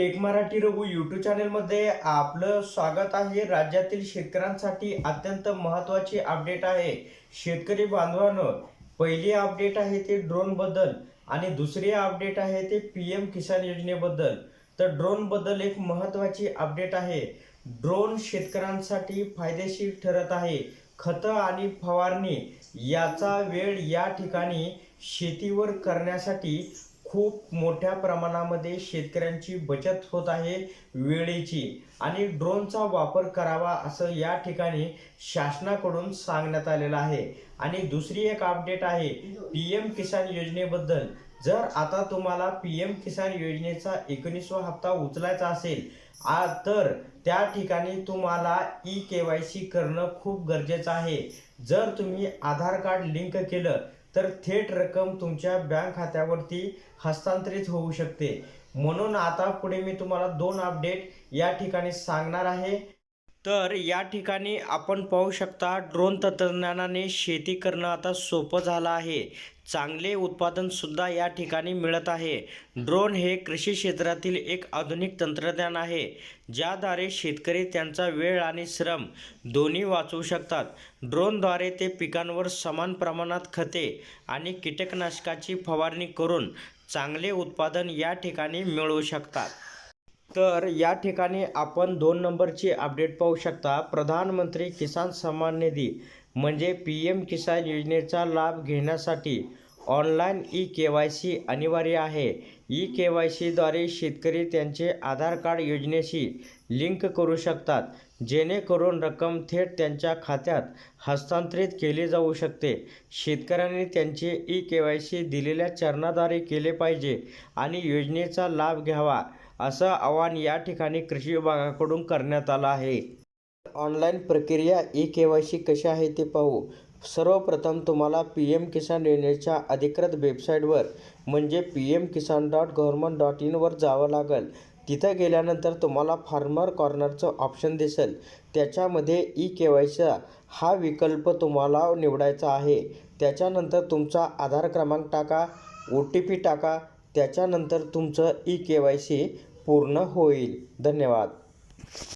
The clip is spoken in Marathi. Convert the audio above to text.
टेक मराठी रघु यूट्यूब चॅनलमध्ये आपलं स्वागत आहे. राज्यातील शेतकऱ्यांसाठी अत्यंत महत्त्वाची अपडेट आहे. शेतकरी बांधवांनो पहिली अपडेट आहे ते ड्रोनबद्दल आणि दुसरी अपडेट आहे ते पी एम किसान योजनेबद्दल. तर ड्रोनबद्दल एक महत्त्वाची अपडेट आहे. ड्रोन शेतकऱ्यांसाठी फायदेशीर ठरत आहे. खतं आणि फवारणी याचा वेळ या ठिकाणी शेतीवर करण्यासाठी खूप मोठ्या प्रमाणामध्ये शेतकऱ्यांची बचत होत आहे वेळेची. आणि ड्रोनचा वापर करावा असं या ठिकाणी शासनाकडून सांगण्यात आलेलं आहे. आणि दुसरी एक अपडेट आहे पी एम किसान योजनेबद्दल. जर आता तुम्हाला पी एम किसान योजनेचा एकोणीसवा हप्ता उचलायचा असेल आ तर त्या ठिकाणी तुम्हाला ई के वाय सी करणं खूप गरजेचं आहे. जर तुम्ही आधार कार्ड लिंक केलं तर थेट रक्कम तुमच्या बँक खात्यावरती हस्तांतरित होऊ शकते. म्हणून आता पुढे मी तुम्हाला दोन अपडेट या ठिकाणी सांगणार आहे. तर या ठिकाणी आपण पाहू शकता ड्रोन तंत्रज्ञानाने शेती करणं आता सोपं झालं आहे. चांगले उत्पादनसुद्धा या ठिकाणी मिळत आहे. ड्रोन हे कृषी क्षेत्रातील एक आधुनिक तंत्रज्ञान आहे ज्याद्वारे शेतकरी त्यांचा वेळ आणि श्रम दोन्ही वाचवू शकतात. ड्रोनद्वारे ते पिकांवर समान प्रमाणात खते आणि कीटकनाशकाची फवारणी करून चांगले उत्पादन या ठिकाणी मिळवू शकतात. तर या ठिकाणी आपण दोन नंबरची अपडेट पाहू शकता. प्रधानमंत्री किसान सन्मान निधी म्हणजे पी एम किसान योजनेचा लाभ घेण्यासाठी online E K Y C अनिवार्य आहे. ई के वाय सीद्वारे शेतकरी त्यांचे आधार कार्ड योजनेशी लिंक करू शकतात जेणेकरून रक्कम थेट त्यांच्या खात्यात हस्तांतरित केली जाऊ शकते. शेतकऱ्यांनी त्यांचे ई के वाय सी दिलेल्या चरणाद्वारे केले पाहिजे आणि योजनेचा लाभ घ्यावा. असं आवाहन या ठिकाणी कृषी विभागाकडून करण्यात आलं आहे. ऑनलाईन प्रक्रिया ई के वाय सी कशी आहे ते पाहू. सर्वप्रथम तुम्हाला पी एम किसान योजनेच्या अधिकृत वेबसाईटवर म्हणजे P M Kisan dot government dot इनवर जावं लागेल. तिथं गेल्यानंतर तुम्हाला फार्मर कॉर्नरचं ऑप्शन दिसेल. त्याच्यामध्ये ई के वाय सी हा विकल्प तुम्हाला निवडायचा आहे. त्याच्यानंतर तुमचा आधार क्रमांक टाका ओ टी पी टाका त्याच्यानंतर तुमचं ई के वाय सी पूर्ण होईल. धन्यवाद.